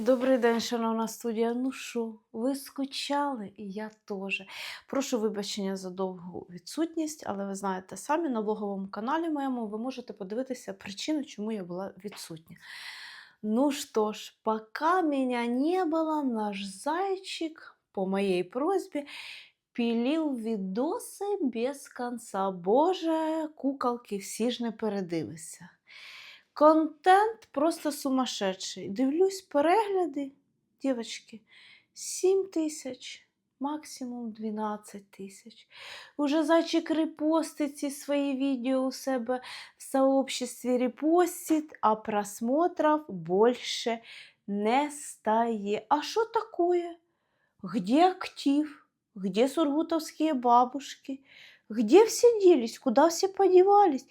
Добрий день, шановна студія. Ну що, ви скучали, і я теж. Прошу вибачення за довгу відсутність, але ви знаєте, самі на блоговому каналі моєму ви можете подивитися причину, чому я була відсутня. Ну что ж, пока меня не было, наш зайчик по моей просьбе пилил відоси без конца. Боже, куколки всі ж не передивися. Контент просто сумасшедший. Дивлюсь перегляди, дівчатки, 7 тисяч, максимум 12 тисяч. Уже зайчик репостить ці свої відео у себе в сообществі репостит, а просмотров больше не стає. А що такое? Где актив? Где сургутовские бабушки? Где все делись? Куда все подевались?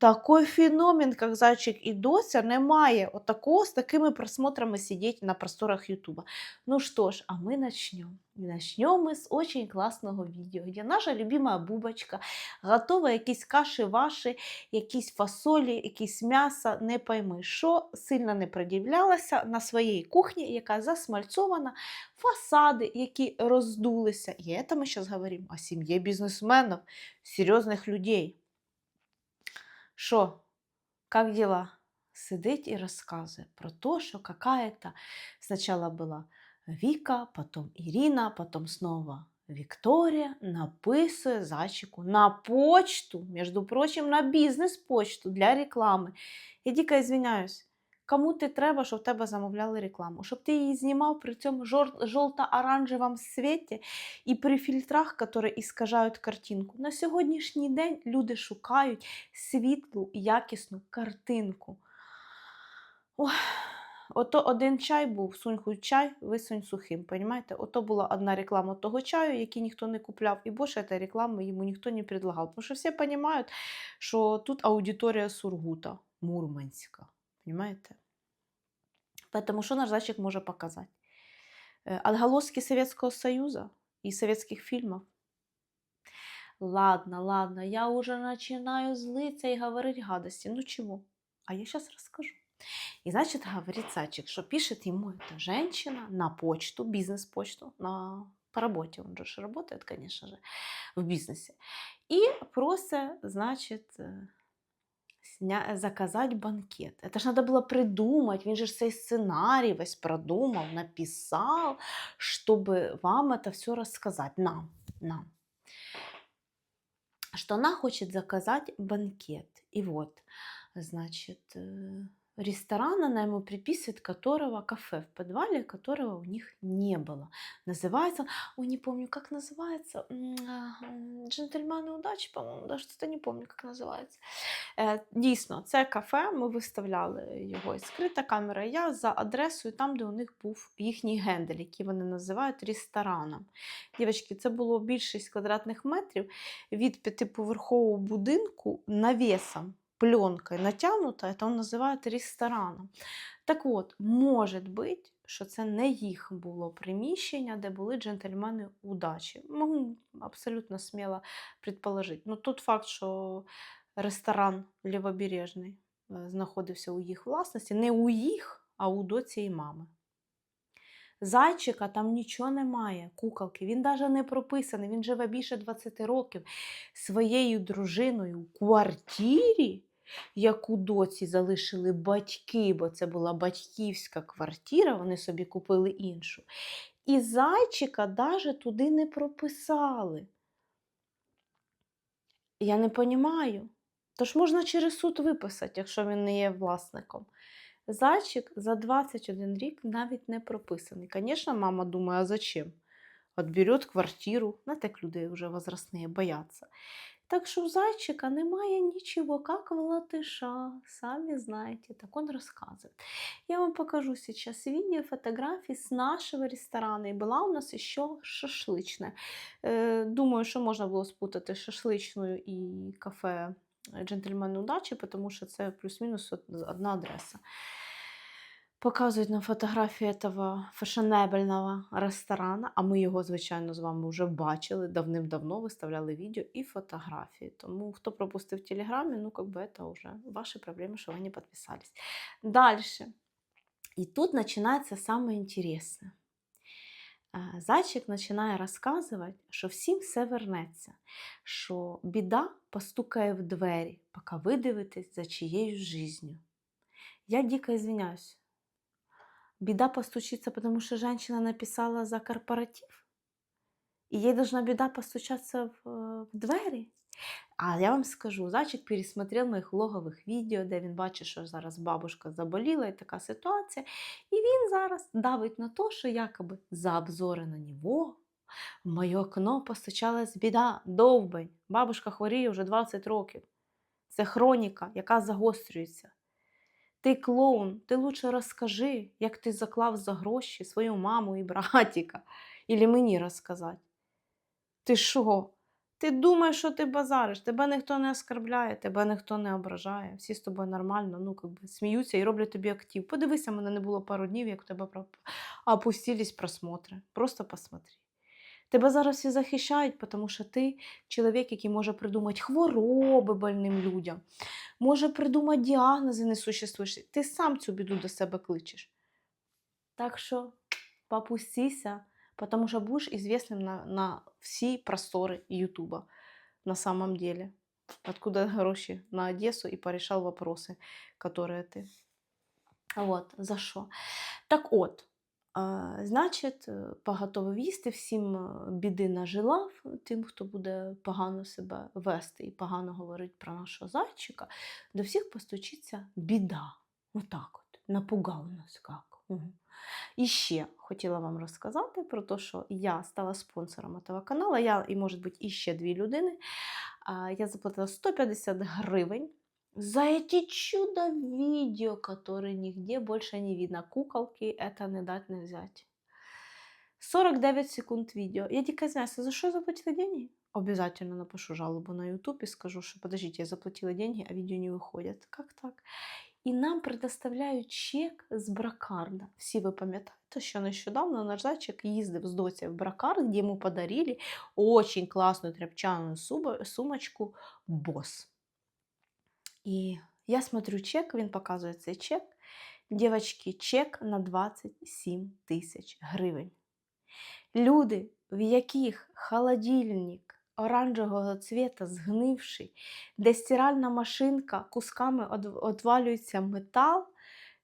Такой феномен, як зайчик і дося, немає отакого з такими просмотрами сидіти на просторах Ютуба. Ну що ж, а ми начнем. І начнем ми з очень класного відео, де наша любима бубочка готова якісь каші ваші, якісь фасолі, якісь м'ясо, не пойми, що сильно не придивлялася на своїй кухні, яка засмальцована, фасади, які роздулися. І це ми зараз говоримо о сім'ї бізнесменів, серйозних людей. Що, як діла? Сидить і розказує про те, що какая-то спочатку була Віка, потім Ірина, потім знову Вікторія написує зайчику на почту, між прочим, на бізнес-почту для реклами. Я дико извиняюсь. Кому ти треба, щоб в тебе замовляли рекламу? Щоб ти її знімав при цьому жовто-оранжевому світі і при фільтрах, які іскажають картинку. На сьогоднішній день люди шукають світлу, якісну картинку. Ой, ото один чай був, сунь чай, висунь сухим. Понимаєте? Ото була одна реклама того чаю, який ніхто не купляв, і більше цієї реклами йому ніхто не предлагав. Тому що всі розуміють, що тут аудиторія Сургута, Мурманська. Понимаете? Поэтому что наш зайчик может показать? Э, Отголоски Советского Союза и советских фильмов. Ладно, ладно, я уже начинаю злиться и говорить гадости. Ну чего? А я сейчас расскажу. И значит, говорит зайчик, что пишет ему эта женщина на почту, бизнес-почту, на, по работе. Он же ж работает, конечно же, в бизнесе. И просит, значит, э, сня... заказать банкет. Это ж надо было придумать, він же ж цей сценарій весь продумав, написав, чтобы вам это все рассказать. Нам, нам. Что она хочет заказать банкет. И вот, значит, э, ресторан она ему приписывает, которого кафе в подвале, которого у них не было. Называется, ой, не помню, как называется, м, а, м, джентльмены удачи, по-моему, даже что-то не помню, как називається. Е, Дійсно, це кафе, ми виставляли його і скрита камера. Я за адресою там, де у них був їхній гендель, який вони називають рестораном. Дівчатки, це було більшість квадратних метрів від п'ятиповерхового будинку навесом, пленкою натягнута, це називають рестораном. Так от, може бути, що це не їх було приміщення, де були джентльмени удачі. Можу абсолютно сміло предположити. Ну, тут факт, що ресторан Лівобережний е, знаходився у їх власності, не у їх, а у доці і мами. Зайчика там нічого немає, куколки. Він навіть не прописаний, він живе більше 20 років своєю дружиною у квартирі, яку доці залишили батьки, бо це була батьківська квартира, вони собі купили іншу. І зайчика навіть туди не прописали. Я не розумію. Тож можна через суд виписати, якщо він не є власником. Зайчик за 21 рік навіть не прописаний. Звісно, мама думає, а зачем? Отберет квартиру. На так люди вже возрастні бояться. Так що у зайчика немає нічого, як в латыша, самі знаєте, так он рассказывает. Я вам покажу сейчас видео, фотографии с нашего ресторана. И была у нас еще шашлычная. Е, Думаю, що можна було спутати шашличною і кафе джентльмени удачі, тому що це плюс-мінус од- одна адреса. Показують нам фотографії этого фешенебельного ресторана, а ми його, звичайно, з вами вже бачили, давним-давно виставляли відео і фотографії. Тому хто пропустив в Телеграмі, ну, как бы это вже ваші проблеми, що ви не підписались. Дальше. И тут начинается самое интересное. Е, Зайчик починає розказувати, що всім все вернеться, що біда постукає в двері, поки ви дивитесь за чиєюсь жизнью. Я дико извиняюсь. Беда постучится, потому что женщина написала за корпоратив? И ей должна беда постучаться в, э, в двері? А я вам скажу, зайчик пересмотрел моїх влогових відео, де він бачить, що зараз бабушка заболіла і така ситуація. І він зараз давить на те, що якоби за обзори на нього в моє окно постучалась біда, довбень. Бабушка хворіє вже 20 років. Це хроніка, яка загострюється. Ти клоун, ти лучше розкажи, як ти заклав за гроші свою маму і братіка, Ілі мені розказати. Ти що? Ти думаєш, що ти базариш, тебе ніхто не оскарбляє, тебе ніхто не ображає, всі з тобою нормально, ну, как би, сміються і роблять тобі актив. Подивися, мене не було пару днів, як у тебе опустились просмотри. Просто посмотри. Тебе зараз всі захищають, тому що ти чоловік, який може придумати хвороби больним людям, може придумати діагнози несуществуючі. Ти сам цю біду до себе кличеш. Так що попустися, потому что будешь известным на, на всі просторы Ютуба на самом деле. Откуда гроші на Одессу и порешал вопросы, которые ты. Вот, за що? Так от, а, значить, е, поготовив їсти, всім е, біди нажелав, тим, хто буде погано себе вести і погано говорить про нашого зайчика, до всіх постучиться біда. Отак от, напугав нас як. Угу. І ще хотіла вам розказати про те, що я стала спонсором цього каналу. Я і, може бути, іще дві людини. Я заплатила 150 гривень за эти чудо видео, которые нигде больше не видно. Куколки это не дать не взять. 49 секунд видео. Я дико извиняюсь, а за что я заплатила деньги? Обязательно напишу жалобу на YouTube и скажу, что подождите, я заплатила деньги, а видео не выходит. Как так? І нам предоставляють чек з Бракарда. Всі ви пам'ятаєте, що нещодавно наш зайчик їздив з доці в Бракард, де йому подарили очень класну тряпчану субо- сумочку Босс. І я смотрю чек, він показує цей чек. Дівчатки, чек на 27 тисяч гривень. Люди, в яких холодильник оранжевого цвета згнивший, де стиральна машинка кусками од- метал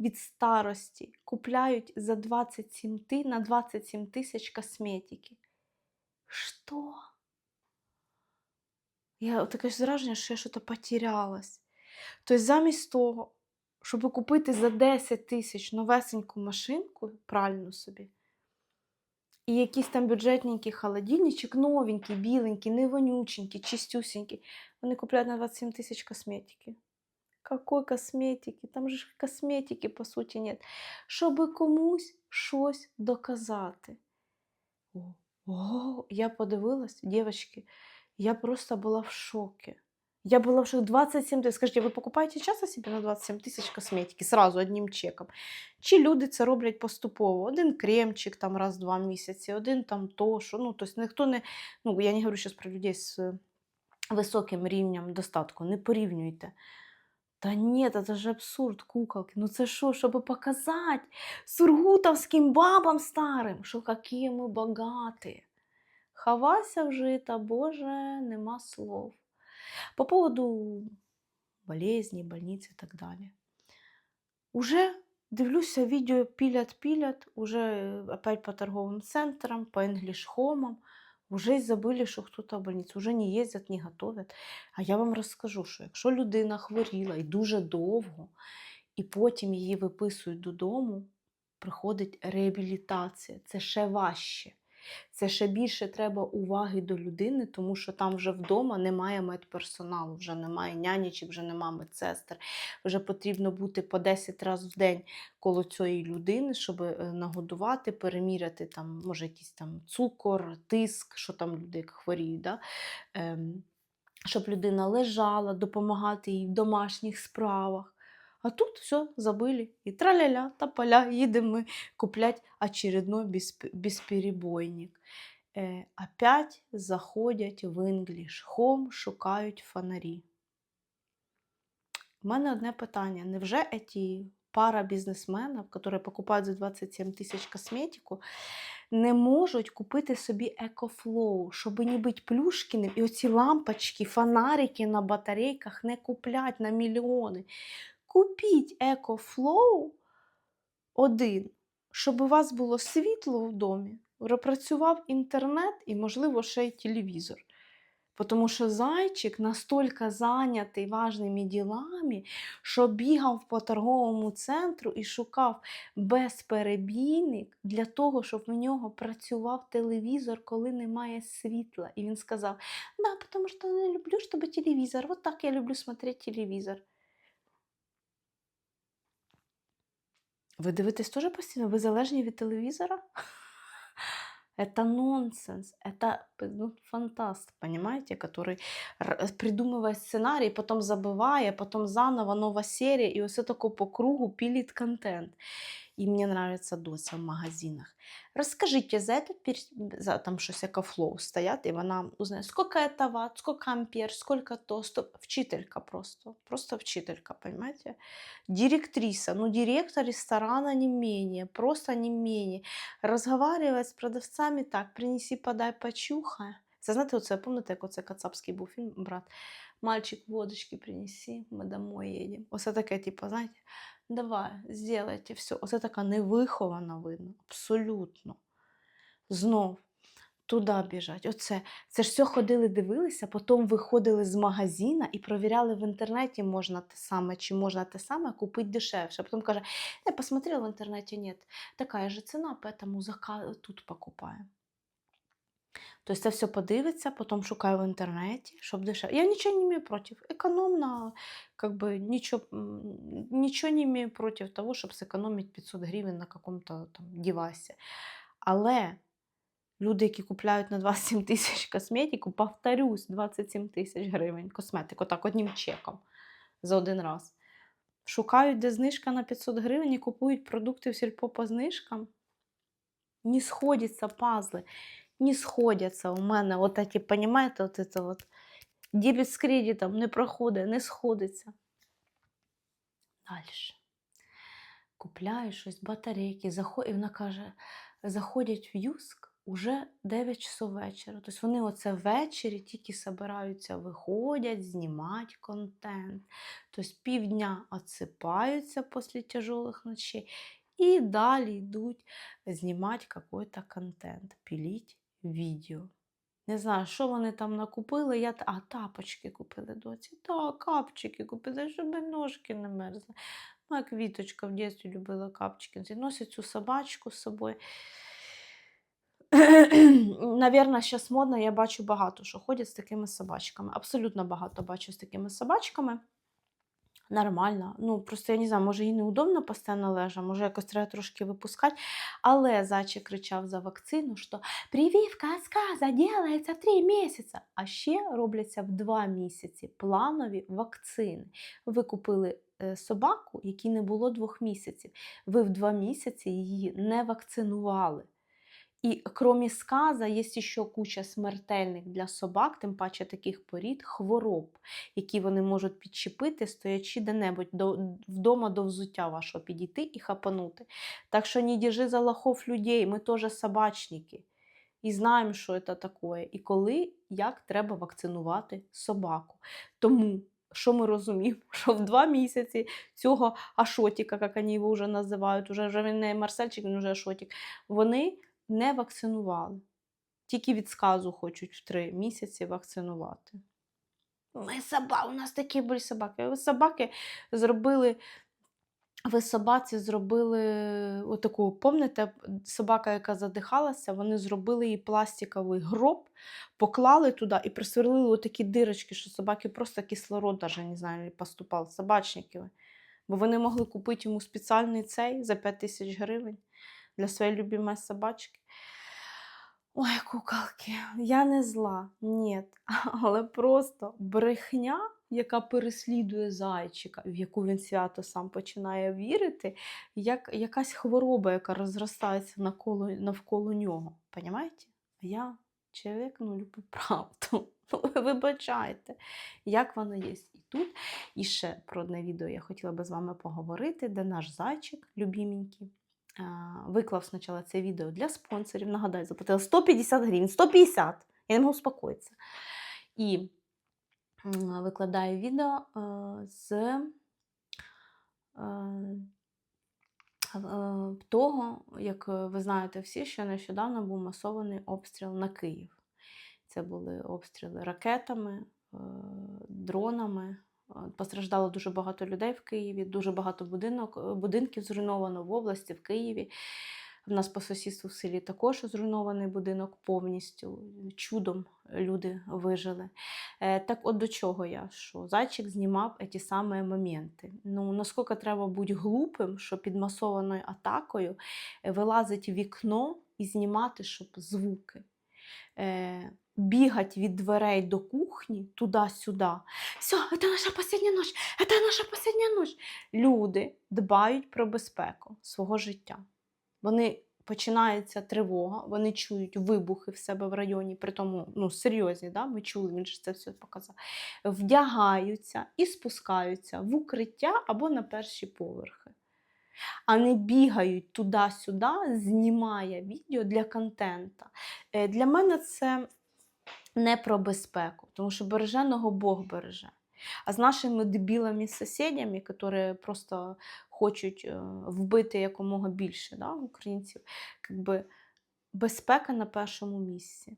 від старості, купляють за 27 ти, на 27 тисяч косметики. Що? Я таке ж враження, що я щось потерялась. Тобто замість того, щоб купити за 10 тисяч новесеньку машинку, пральну собі, і якийсь там бюджетненький холодильничок, новенький, біленький, не вонюченький, чистюсенький, вони купляють на 27 тисяч косметики. Какой косметики? Там же ж косметики, по суті, нет. Щоб комусь щось доказати. О, я подивилась, дівчатки, я просто була в шоке. Я была в шоке. 27 тисяч. Скажіть, ви покупаєте часто собі на 27 тисяч косметики сразу одним чеком? Чи люди це роблять поступово? Один кремчик там раз в два місяці, один там то, що. Ну, тобто ніхто не. Ну, я не говорю зараз про людей з е, високим рівнем достатку. Не порівнюйте. Та ні, це ж абсурд, куколки. Ну це що, щоб показати сургутовським бабам старим, що які ми багаті. Хавася вжита, Боже, нема слов. По поводу болезней, больниц и так далее. Уже дивлюся, відео пілять-пілять, уже опять по торговым центрам, по інгліш-хомам. Уже забили, що хто-то в больницю, вже не їздять, не готовят. А я вам розкажу, що якщо людина хворіла і дуже довго, і потім її виписують додому, приходить реабілітація. Це ще важче. Це ще більше треба уваги до людини, тому що там вже вдома немає медперсоналу, вже немає нянічок, вже немає медсестер. Вже потрібно бути по 10 разів в день коло цієї людини, щоб е, нагодувати, переміряти там, може, якийсь там цукор, тиск, що там люди хворіють. Да? Ем, щоб людина лежала, допомагати їй в домашніх справах. А тут все забили. І траля-ля, та поля, їдемо ми куплять очередной бесп- бесперебойник. Е, опять заходять в English Home, шукають фонарі. У мене одне питання: невже ці пара бізнесменів, які покупають за 27 тисяч косметику, не можуть купити собі екофлоу, щоб не бути плюшкіним. І оці лампочки, фонарики на батарейках не куплять на мільйони. Купіть екофлоу один, щоб у вас було світло в домі, працював інтернет і, можливо, ще й телевізор. Тому що зайчик настільки зайнятий важними ділами, що бігав по торговому центру і шукав безперебійник для того, щоб в нього працював телевізор, коли немає світла. І він сказав: Да, тому що не люблю, щоб телевізор. Вот так я люблю смотреть телевізор. Ви дивитесь теж постійно? Ви залежні від телевізора? Это нонсенс, это ну, фантаст, понимаете, который р- придумывает сценарий, потом забывая, потом заново нова серия, и все тако по кругу пилит контент. И мне нравится Дося в магазинах. Расскажите, за этот пер- за там щось екофлоу стоять, і вона узнає, сколько это ватт, сколько ампер, сколько то, стоп. Вчителька просто, просто вчителька, понимаете? Директриса, ну директор ресторана не менее, просто не менее. Разговаривать з продавцями так, принеси, подай, почухай. Це знаєте, оце, пам'ятаєте, як оце кацапський був фільм, брат? Мальчик, водочки принеси, ми домой їдемо. Оце таке, типу, знаєте, Давай, сделайте все. Оце така невихована видно, абсолютно. Знов туди біжать. Оце. Це ж все ходили, дивилися, потім виходили з магазина і провіряли в інтернеті, можна те саме, чи можна те саме купити дешевше. Потім каже, я посмотрел в интернете, нет, такая же поэтому зака... тут покупаем. Тобто це все подивиться, потім шукаю в інтернеті, щоб дешевше. Я нічого не маю проти. Економно, как бы, нічого, нічого не маю проти того, щоб зекономити 500 гривень на какому-то там девайсі. Але люди, які купляють на 27 тисяч косметику, повторюсь, 27 тисяч гривень косметику, так одним чеком за один раз. Шукають, де знижка на 500 гривень і купують продукти в сільпо по знижкам. Не сходяться пазли, не сходяться у мене. От эти, понимаєте, от це от дебіт з кредитом не проходить, не сходиться. Далі. Купляю щось, батарейки, заход... і вона каже, заходять в Юск уже 9 часов вечора. Тобто вони оце ввечері тільки збираються, виходять, знімати контент. Тобто півдня отсипаються після тяжелих ночей і далі йдуть знімати якийсь контент, піліть відео. Не знаю, що вони там накупили. Я... А, тапочки купили доці. Так, капчики купили, щоб ножки не мерзли. Моя квіточка в дитинстві любила капчики. Носить цю собачку з собою. Навірно, зараз модно, я бачу багато, що ходять з такими собачками. Абсолютно багато бачу з такими собачками. Нормально. Ну, просто я не знаю, може їй неудобно постійно лежа, може якось треба трошки випускати. Але зайчик кричав за вакцину, що прививка сказа делається в 3 місяці. А ще робляться в 2 місяці планові вакцини. Ви купили е, собаку, якій не було двох місяців. Ви в 2 місяці її не вакцинували. І крім сказа, є ще куча смертельних для собак, тим паче таких порід, хвороб, які вони можуть підчепити, стоячи де-небудь до, вдома до взуття вашого підійти і хапанути. Так що не держи за лохов людей, ми теж собачники. І знаємо, що це таке. І коли, як треба вакцинувати собаку. Тому, що ми розуміємо, що в два місяці цього ашотіка, як вони його вже називають, уже, вже він не Марсельчик, він вже ашотік, вони не вакцинували. Тільки від сказу хочуть в три місяці вакцинувати. Ми собаки, у нас такі були собаки. Ви собаки зробили. Ви собаці зробили отаку, пам'ятаєте, собака, яка задихалася, вони зробили їй пластиковий гроб, поклали туди і присверлили отакі дирочки, що собаки просто кислород навіть не знаю, поступав, собачники. Бо вони могли купити йому спеціальний цей за 5 тисяч гривень для своєї любимої собачки. Ой, куколки, я не зла, ні. Але просто брехня, яка переслідує зайчика, в яку він свято сам починає вірити, як якась хвороба, яка розростається навколо, навколо нього. Понімаєте? Я Чоловік ну, любить правду. Ви вибачайте, як воно є і тут. І ще про одне відео я хотіла би з вами поговорити, де наш зайчик, любіменький, виклав спочатку це відео для спонсорів. Нагадаю, заплатила 150 гривень, 150! Я не можу успокоїтися. І викладаю відео з того, як е, ви знаєте всі, що нещодавно був масований обстріл на Київ. Це були обстріли ракетами, е, дронами. Постраждало дуже багато людей в Києві, дуже багато будинок, е, будинків зруйновано в області, в Києві. В нас по сусідству в селі також зруйнований будинок повністю. Чудом люди вижили. Е, Так от до чого я? Що зайчик знімав ті самі моменти. Ну, наскільки треба бути глупим, що під масованою атакою е, вилазить вікно і знімати, щоб звуки. Бігати від дверей до кухні туди-сюди. Все, це наша остання ніч, це наша остання ніч. Люди дбають про безпеку свого життя. Вони починається тривога, вони чують вибухи в себе в районі, при тому ну, серйозні, да? ми чули, він ж це все показав. Вдягаються і спускаються в укриття або на перші поверхи. А не бігають туди-сюди, знімає відео для контента. Е, Для мене це не про безпеку, тому що береженого Бог береже. А з нашими дебілами сусідями, які просто хочуть е, вбити якомога більше да, українців, якби безпека на першому місці.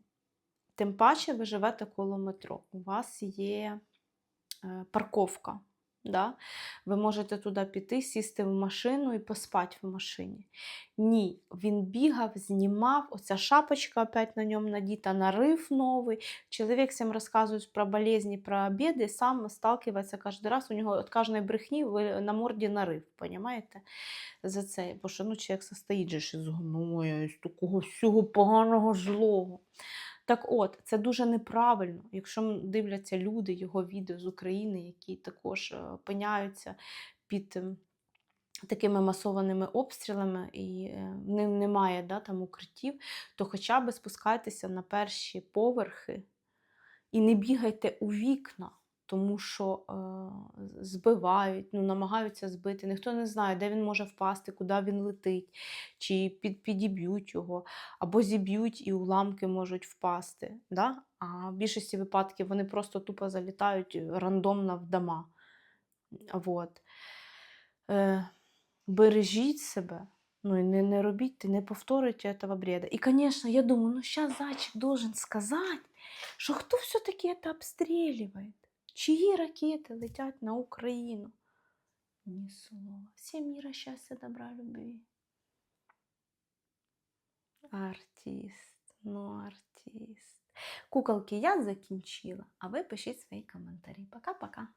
Тим паче ви живете коло метро. У вас є е, парковка. Да? Ви можете туди піти, сісти в машину і поспати в машині. Ні, він бігав, знімав, оця шапочка опять на ньому надіта, нарив новий. Чоловік всім розказує про болезні, про обіди, сам сталкивається кожен раз, у нього від кожної брехні на морді нарив, понімаєте? За це. Бо що ну, чоловік состоїть же ж із гноя, із такого всього поганого злого. Так от, це дуже неправильно, якщо дивляться люди його відео з України, які також е, опиняються під ем, такими масованими обстрілами, і е, немає да, там укриттів, то хоча б спускайтеся на перші поверхи і не бігайте у вікна, тому що е, збивають, ну, намагаються збити. Ніхто не знає, де він може впасти, куди він летить, чи під, підіб'ють його, або зіб'ють і уламки можуть впасти. Да? А в більшості випадків вони просто тупо залітають рандомно в дома. Вот. Е, бережіть себе. Ну і не, не робіть, не повторюйте этого бреда. І, звісно, я думаю, ну зараз зайчик должен сказати, що хто все-таки це обстрілює? Чиї ракети летять на Україну? Ні слова. Всім міра, щастя, добра, любві. Артист, ну артист. Куколки, я закінчила, а ви пишіть свої коментарі. Пока-пока.